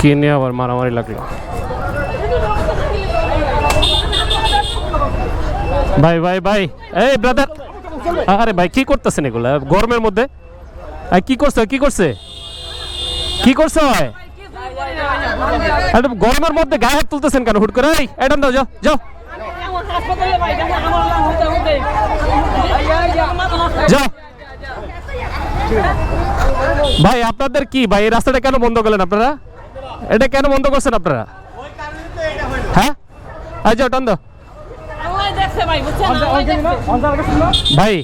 কি নিয়ে আবার মারামারি লাগল। ভাই ভাই ভাই এই ব্রাদার আরে ভাই কি করতেছেন এগুলা? গরমের মধ্যে? এই, কি করছে কি করছে? কি করছে? ভাই গরমের মধ্যে গায়ে হাত তুলতেছেন কেন হুট করে? এই এটা দাও যাও যাও। যাও। ভাই আপনাদের কি? ভাই এই রাস্তাটা কেন বন্ধ করলেন আপনারা? এটা কেন বন্ধ করছেন আপনারা? হ্যাঁ? ভাই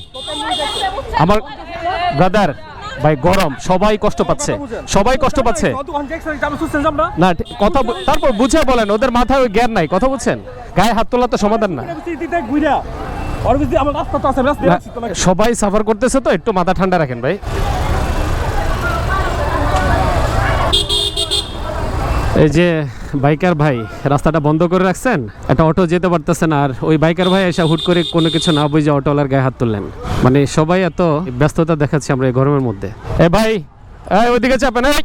আমার ব্রাদার ভাই গরম সবাই কষ্ট পাচ্ছে। সবাই কষ্ট পাচ্ছে। না কথা তারপর বুঝে বলেন ওদের মাথায় ওই জ্ঞান নাই। কথা বুঝছেন? গায়ে হাত তোলা তো সমাধান না। না, সবাই সাফার করতেছে তো একটু মাথা ঠান্ডা রাখেন ভাই। এই যে বাইকার ভাই, রাস্তাটা বন্ধ করে রাখছেন? একটা অটো যেতে পারতেছেন আর ওই বাইকার ভাই এসে হুট করে কোনো কিছু না বুঝে অটোওয়ালার গায়ে হাত তুললেন। মানে সবাই এত ব্যস্ততা দেখাচ্ছি আমরা এই গরমের মধ্যে। এ ভাই ওইদিকে চাপেন, এই।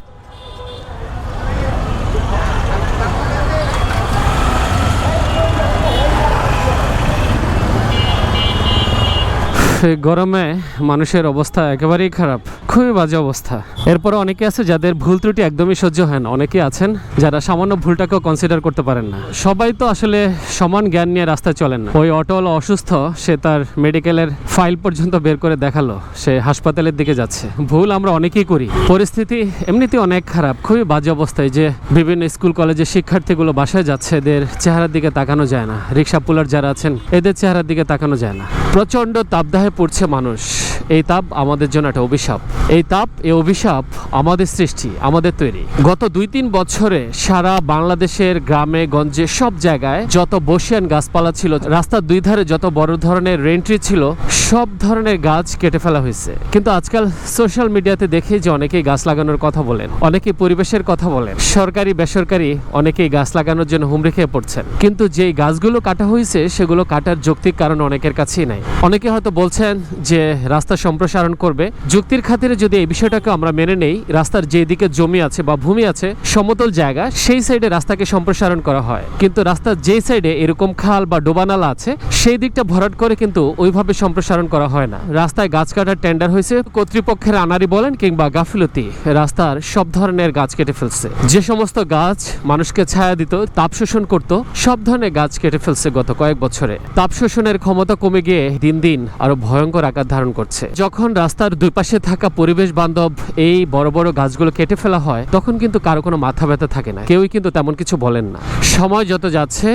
গরমে মানুষের অবস্থা একেবারেই খারাপ, খুবই বাজে অবস্থা। এরপরে অনেকে আছে যাদের ভুল ত্রুটি একদমই সহ্য হয় না। অনেকে আছেন যারা সামান্য ভুলটাকেও কনসিডার করতে পারেন না। সবাই তো আসলে সমান জ্ঞান নিয়ে রাস্তায় চলেন না। ওই অটোওয়ালা অসুস্থ, সে তার মেডিকেলের ফাইল পর্যন্ত বের করে দেখাল। সে হাসপাতালের দিকে যাচ্ছে। ভুল আমরা অনেকেই করি। পরিস্থিতি এমনিতে অনেক খারাপ, খুবই বাজে অবস্থায় যে বিভিন্ন স্কুল, কলেজের শিক্ষার্থীগুলো বাসায় যাচ্ছে, এদের চেহারার দিকে তাকানো যায় না। রিক্সা পুলার যারা আছেন, এদের চেহারার দিকে তাকানো যায় না। প্রচণ্ড তাপদাহে পড়ছে মানুষ। এই তাপ আমাদের জন্য একটা অভিশাপ। এই তাপ, এই অভিশাপ আমাদের সৃষ্টি, আমাদের তৈরি। গত দুই তিন বছরে সারা বাংলাদেশের গ্রামে, গঞ্জে, সব জায়গায় যত বসিয়ান গাছপালা ছিল, রাস্তার দুই ধারে যত বড় ধরনের রেন্ট্রি ছিল, সব ধরনের গাছ কেটে ফেলা হয়েছে। কিন্তু আজকাল সোশ্যাল মিডিয়াতে দেখি যে অনেকেই গাছ লাগানোর কথা বলেন, অনেকেই পরিবেশের কথা বলেন। সরকারি, বেসরকারি অনেকেই গাছ লাগানোর জন্য হুমড়ি খেয়ে পড়ছেন। কিন্তু যেই গাছগুলো কাটা হয়েছে, সেগুলো কাটার যৌক্তিক কারণ অনেকের কাছেই নাই। অনেকে হয়তো বলছেন যে রাস্তা সম্প্রসারণ করবে। যুক্তির খাতিরে যদি এই বিষয়টাকে আমরা মেনে নেই, রাস্তার যেদিকে জমি আছে বা ভূমি আছে, সমতল জায়গা, সেই সাইডে রাস্তাকে সম্প্রসারণ করা হয়। কিন্তু রাস্তার যে সাইডে এরকম খাল বা ডোবানালা আছে, সেই দিকটা ভরাট করে কিন্তু ওইভাবে সম্প্রসারণ করা হয় না। রাস্তায় গাছ কাটার টেন্ডার হয়েছে, কর্তৃপক্ষের আনারি বলেন কিংবা গাফিলতি, রাস্তার সব ধরনের গাছ কেটে ফেলছে। যে সমস্ত গাছ মানুষকে ছায়া দিত, তাপ শোষণ করত, সব ধরনের গাছ কেটে ফেলছে গত কয়েক বছরে। তাপ শোষণের ক্ষমতা কমে গিয়ে দিন দিন আরও ভয়ঙ্কর আকার ধারণ করছে। যখন রাস্তার দুই পাশে থাকা পরিবেশ বান্ধব এই বড় বড় গাছগুলো কেটে ফেলা হয়, তখন কিন্তু কারও কোনো মাথা ব্যথা থাকে না। কেউই কিন্তু তেমন কিছু বলেন না। সময় যত যাচ্ছে,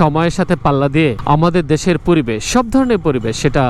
সময়ের সাথে পাল্লা দিয়ে আমাদের দেশের পরিবেশ, সব ধরনের পরিবেশ, সেটা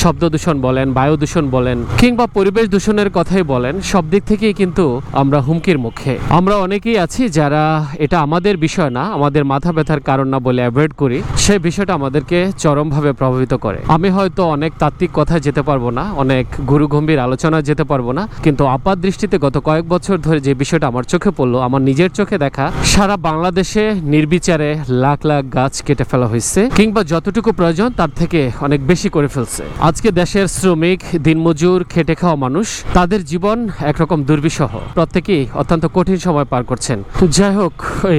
শব্দ দূষণ বলেন, বায়ু দূষণ বলেন, কিংবা পরিবেশ দূষণের কথাই বলেন, সব দিক থেকেই কিন্তু আমরা হুমকির মুখে। আমরা অনেকেই আছি যারা এটা আমাদের বিষয় না, আমাদের মাথা ব্যথার কারণ না বলে অ্যাভয়েড করি। সেই বিষয়টা আমাদেরকে চরমভাবে প্রভাবিত করে। আমি হয়তো অনেক তাত্ত্বিক কথা যেতে পারব না অনেক গুরু গম্ভীর আলোচনায় যেতে পারব না, কিন্তু আপাত দৃষ্টিতে গত কয়েক বছর ধরে যে বিষয়টা আমার চোখে পড়ল, আমার নিজের চোখে দেখা, সারা বাংলাদেশে নির্বিচারে লাখ লাখ গাছ কেটে ফেলা হয়েছে, কিংবা যতটুকু প্রয়োজন তার থেকে অনেক বেশি করে ফেলছে। আজকে দেশের শ্রমিক, দিনমজুর, খেটে খাওয়া মানুষ, তাদের জীবন একরকম দুর্বিষহ। প্রত্যেকেই অত্যন্ত কঠিন সময় পার করছেন। যাই হোক,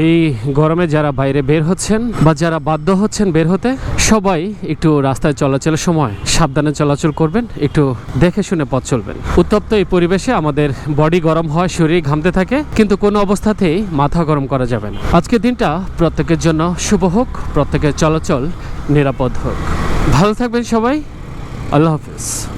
এই গরমে যারা বাইরে বের হচ্ছেন, বা যারা বাধ্য হচ্ছেন বের হতে, সবাই একটু রাস্তায় চলাচলের সময় সাবধানে চলাচল করবেন একটু দেখে শুনে পথ চলবেন। উত্তপ্ত এই পরিবেশে আমাদের বডি গরম হয়, শরীর ঘামতে থাকে, কিন্তু কোনো অবস্থাতেই মাথা গরম করা যাবে না। আজকের দিনটা প্রত্যেকের জন্য শুভ হোক, প্রত্যেকের চলাচল নিরাপদ হোক। ভালো থাকবেন সবাই। আল্লাহ হাফিজ।